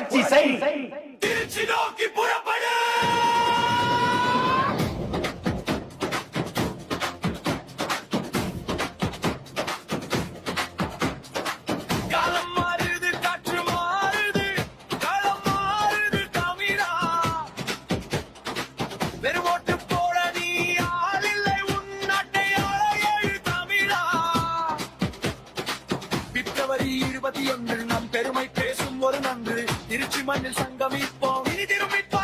புரட்சி செய் திருச்சி நோக்கி புறப்படு பிப்ரவரி இருபத்தி ஒன்று நம் பெருமை பேசும் ஒரு நன்றி. തിരിച്ചു മണ്ണിൽ സംഗമിപ്പോ ഇനി തിരുമിപ്പോ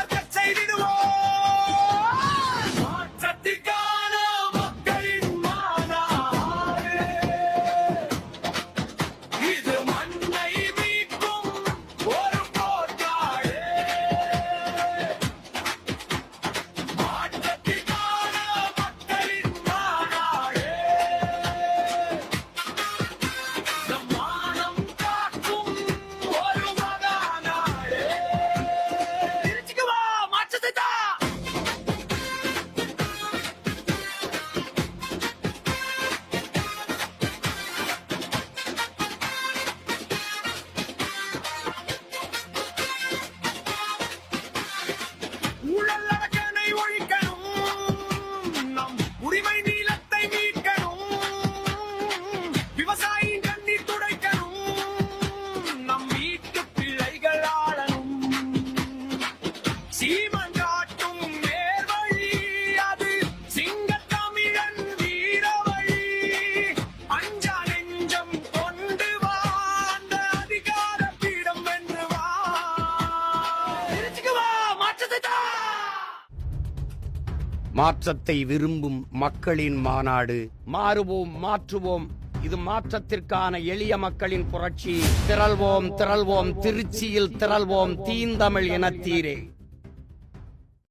மாற்றத்தை விரும்பும் மக்களின் மாநாடு. மாறுவோம் மாற்றுவோம். இது மாற்றத்திற்கான எளிய மக்களின் புரட்சி. திரள்வோம் திரள்வோம். திருச்சியில் திரள்வோம். தீந்தமிழ் இனத்தீரே.